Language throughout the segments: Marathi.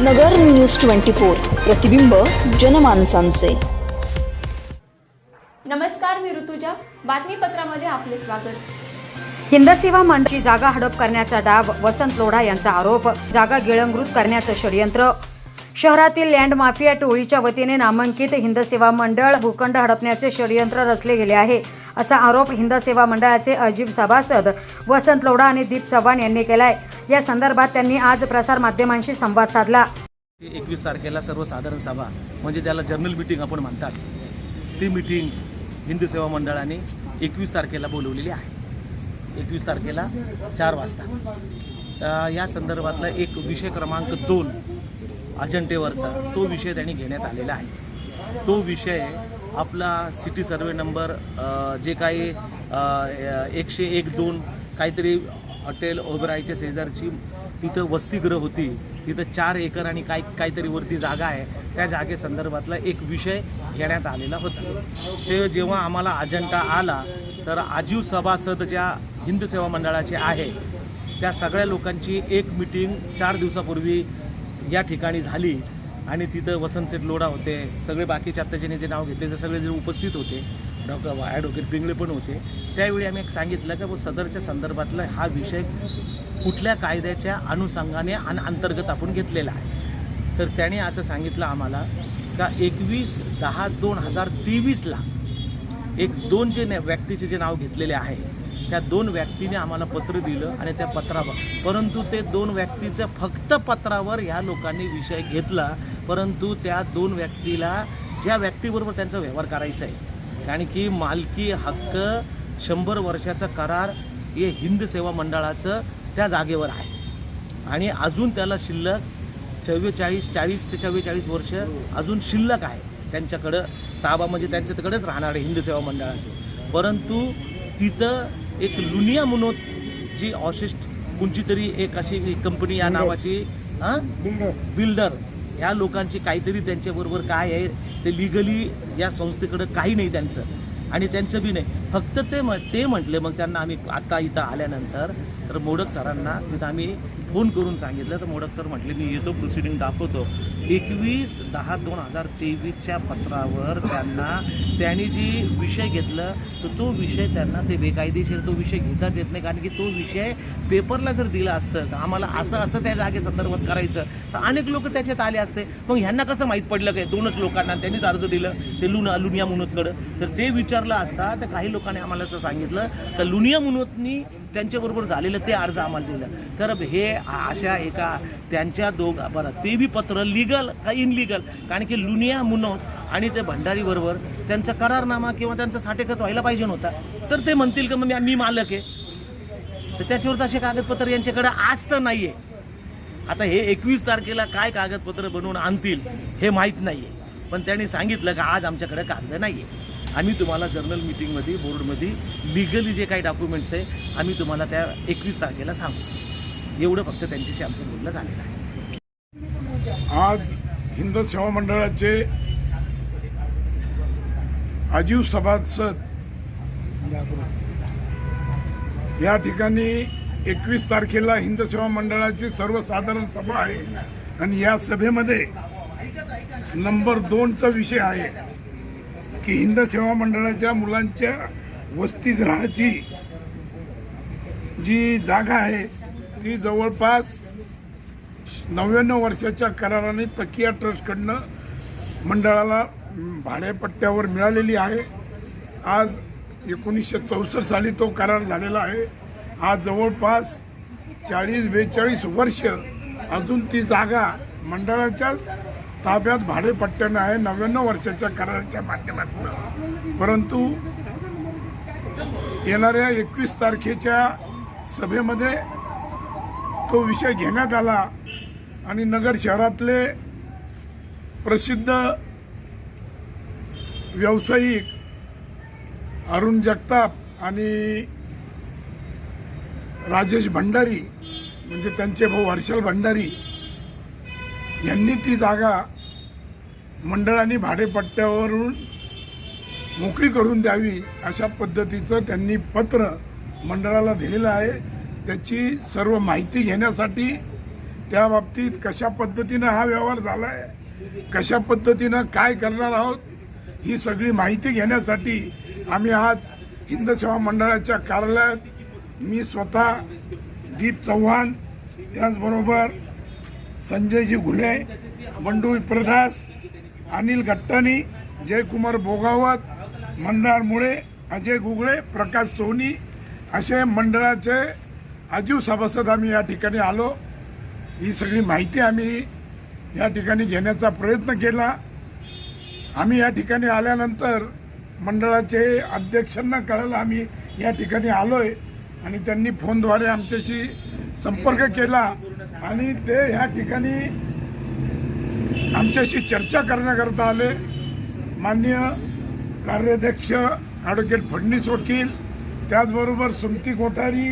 नगर न्यूज ट्वेंटी फोर प्रतिबिंब जनमानसांचे. नमस्कार मी ऋतुजा. बातमीपत्रामध्ये आपले स्वागत. हिंदसेवा मंचची जागा हडप करण्याचा डाव वसंत लोढा यांचा आरोप जागा गिळंकृत करण्याचं षडयंत्र. शहरातील लँड माफिया टोळीच्या वतीने नामांकित हिंदसेवा मंडळ भूखंड हडपण्याचे षडयंत्र रचले गेले आहे. असा आरोप हिंद सेवा मंडळाचे अजीब सभासद वसंत लोढा आणि दीप चव्हाण यांनी केलाय. या संदर्भात त्यांनी आज प्रसारमाध्यमांशी संवाद साधला. एकवीस तारखेला सर्वसाधारण सभा म्हणजे त्याला जर्नल मिटिंग आपण म्हणतात ती मिटिंग हिंदू सेवा मंडळाने एकवीस तारखेला बोलवलेली आहे. एकवीस तारखेला चार वाजता. या संदर्भातला एक विषय क्रमांक दोन अजंटेवरचा तो विषय त्यांनी घेण्यात आलेला आहे. तो विषय आपला सिटी सर्वे नंबर जे काही एकशे एक दोन काहीतरी हॉटेल ओबरायच्या शेजारची तिथं वसतिगृह होती. तिथं चार एकर आणि काय काहीतरी वरती जागा आहे. त्या जागेसंदर्भातला एक विषय घेण्यात आलेला होता. ते जेव्हा आम्हाला अजंटा आला तर आजीव सभासद ज्या हिंद सेवा मंडळाचे आहे त्या सगळ्या लोकांची एक मिटिंग चार दिवसापूर्वी या ठिकाणी झाली. आणि तिथं वसंत सेठ लोढा होते सगळे बाकीचे आत्ता ज्यांनी जे नाव घेतले ते सगळे जे उपस्थित होते डॉक्टर ॲडव्होकेट पिंगळे पण होते. त्यावेळी आम्ही एक सांगितलं का व सदरच्या संदर्भातला हा विषय कुठल्या कायद्याच्या अनुषंगाने आणि अंतर्गत आपण घेतलेला आहे. तर त्याने असं सांगितलं आम्हाला का एकवीस दहा दोन हजार तेवीसला एक दोन जे व्यक्तीचे जे नाव घेतलेले आहे त्या दोन व्यक्तीने आम्हाला पत्र दिलं आणि त्या पत्रावर परंतु ते दोन व्यक्तीचं फक्त पत्रावर ह्या लोकांनी विषय घेतला. परंतु त्या दोन व्यक्तीला ज्या व्यक्तीबरोबर त्यांचा व्यवहार करायचा आहे कारण की मालकी हक्क शंभर वर्षाचा करार हे हिंद सेवा मंडळाचं त्या जागेवर आहे. आणि अजून त्याला शिल्लक चव्वेचाळीस चाळीस ते चव्वेचाळीस वर्ष अजून शिल्लक आहे. त्यांच्याकडं ताबा म्हणजे त्यांच्याकडेच राहणार आहे हिंद सेवा मंडळाचे. परंतु तिथं एक लुनिया मुनोत जी ऑशिस्ट कोणची तरी एक अशी कंपनी या नावाची हां? बिल्डर ह्या लोकांची काहीतरी त्यांच्याबरोबर काय आहे ते लिगली या संस्थेकडं काही नाही त्यांचं. आणि त्यांचं बी नाही. फक्त ते म ते म्हटले मग त्यांना आम्ही आता इथं आल्यानंतर तर मोडक सरांना तिथं आम्ही फोन करून सांगितलं. तर मोडक सर म्हटले मी येतो प्रोसिडिंग दाखवतो. एकवीस दहा दोन हजार तेवीसच्या पत्रावर त्यांना त्यांनी जी विषय घेतलं तर तो विषय त्यांना ते बेकायदेशीर तो विषय घेताच येत नाही. कारण की तो विषय पेपरला जर दिला असतं तर आम्हाला असं असं त्या जागेसंदर्भात करायचं. तर अनेक लोक त्याच्यात आले असते. मग ह्यांना कसं माहीत पडलं काय? दोनच लोकांना त्यांनीच अर्ज दिलं. ते लुना लुनिया मुनोतकडं. तर ते विचारलं असता तर काही लोकांनी आम्हाला असं सांगितलं. तर लुनिया मुनोतनी त्यांच्याबरोबर झालेलं ते अर्ज आम्हाला दिलं. तर हे अशा एका त्यांच्या दोघ बरं ते बी पत्र लिगल का इनलिगल कारण की लुनिया मुनोत आणि ते भंडारीबरोबर त्यांचा करारनामा किंवा त्यांचा साठेखत व्हायला पाहिजे नव्हता. तर ते म्हणतील का मग मी- मी मालक आहे. तर त्याच्यावर असे कागदपत्र यांच्याकडे आज तर नाही आहे आता हे एकवीस तारखेला काय कागदपत्र बनवून आणतील हे माहीत नाही आहे पण त्यांनी सांगितलं का आज आमच्याकडे कागद नाही आहे आम्ही तुम्हाला जर्नल मिटिंगमध्ये बोर्डमध्ये लिगली जे काही डॉक्युमेंट्स आहे आम्ही तुम्हाला त्या एकवीस तारखेला सांगू. एवढं फक्त त्यांच्याशी आमचं बोलणं झालेलं आहे. आज हिंद सेवा मंडळाचे आजीव सभासद या ठिकाणी एकवीस तारखेला हिंद सेवा मंडळाची सर्वसाधारण सभा आहे. आणि या सभेमध्ये नंबर दोनचा विषय आहे. की हिंद सेवा मंडळाच्या मुलांच्या वसतिगृहाची जी जागा आहे ती जवळपास नव्याण्णव वर्षाच्या कराराने तकिया ट्रस्टकडनं मंडळाला भाडेपट्ट्यावर मिळालेली आहे. आज एकोणीसशे चौसष्ट साली तो करार झालेला आहे. आज जवळपास चाळीस बेचाळीस वर्ष अजून ती जागा मंडळाच्याच ताब्यात भाडेपट्ट्यानं आहे नव्याण्णव वर्षाच्या कराराच्या माध्यमातून. परंतु येणाऱ्या एकवीस तारखेच्या सभेमध्ये तो विषय घेण्यात आला आणि नगर शहरातले प्रसिद्ध व्यावसायिक अरुण जगताप आणि राजेश भंडारी म्हणजे त्यांचे भाऊ हर्षल भंडारी यांनी ती जागा मंडळाने भाडेपट्ट्यावरून मोकळी करून द्यावी अशा पद्धतीचं त्यांनी पत्र मंडळाला दिलेलं आहे. त्याची सर्व माहिती घेण्यासाठी त्या बाबतीत कशा पद्धतीनं हा व्यवहार झाला आहे कशा पद्धतीनं काय करणार आहोत ही सगळी माहिती घेण्यासाठी आम्ही आज हिंद सेवा मंडळाच्या कार्यालयात मी स्वतः दीप चव्हाण त्याचबरोबर संजयजी घुले बंडू विप्रदास अनिल गट्टानी जयकुमार भोगावत मंदार मुळे अजय गुगळे प्रकाश सोनी असे मंडळाचे आजीव सभासद आम्ही या ठिकाणी आलो. ही सगळी माहिती आम्ही या ठिकाणी घेण्याचा प्रयत्न केला. आम्ही या ठिकाणी आल्यानंतर मंडळाचे अध्यक्षांना कळलं आम्ही या ठिकाणी आलो आहे आणि त्यांनी फोनद्वारे आमच्याशी संपर्क केला. आणि ते ह्या ठिकाणी आमच्याशी चर्चा करण्याकरता आले. माननीय कार्याध्यक्ष ॲडव्होकेट फडणीस वकील त्याचबरोबर सुमती कोठारी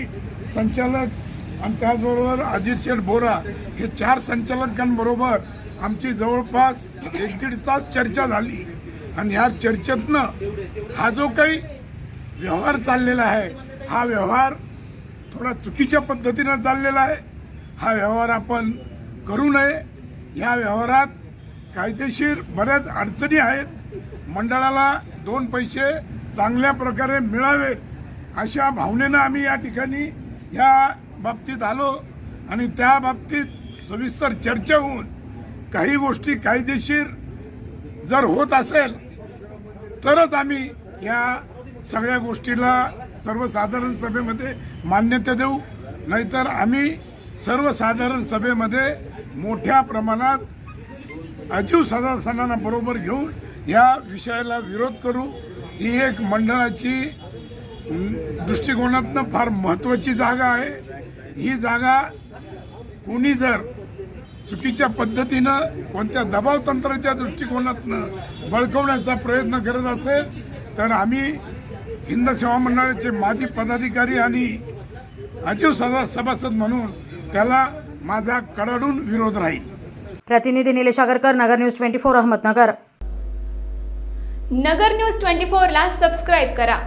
संचालक आणि त्याचबरोबर अजित शेठ बोरा हे चार संचालकांबरोबर आमची जवळपास एक दीड तास चर्चा झाली. आणि ह्या चर्चेतनं हा जो काही व्यवहार चाललेला आहे हा व्यवहार थोडा चुकीच्या पद्धतीनं चाललेला आहे. हा व्यवहार आपण करू नये. या व्यवहारात कायदेशीर बऱ्याच अडचणी आहेत. मंडळाला दोन पैसे चांगल्या प्रकारे मिळावेत अशा भावनेनं आम्ही या ठिकाणी या बाबतीत आलो आणि त्या बाबतीत सविस्तर चर्चा होऊन काही गोष्टी कायदेशीर जर होत असेल तरच आम्ही या सगळ्या गोष्टीला सर्वसाधारण सभेमध्ये मान्यता देऊ. नाहीतर आम्ही सर्वसाधारण सभेमध्ये मोठ्या प्रमाणात अजीव सदस्यांना बरोबर घेऊन या विषयाला विरोध करू ही एक मंडळाची दृष्टिकोनातनं फार महत्त्वाची जागा आहे. ही जागा कोणी जर चुकीच्या पद्धतीनं कोणत्या दबाव तंत्राच्या दृष्टिकोनातनं बळकवण्याचा प्रयत्न करत असेल तर आम्ही हिंद सेवा मंडळाचे माजी पदाधिकारी आणि अजीव सदा सभासद म्हणून त्याला माझा कडाडून विरोध राहील. प्रतिनिधी Nilesh Agarkar Nagar news twenty four Ahmednagar. Nagar news twenty फोरला सबस्क्राईब करा.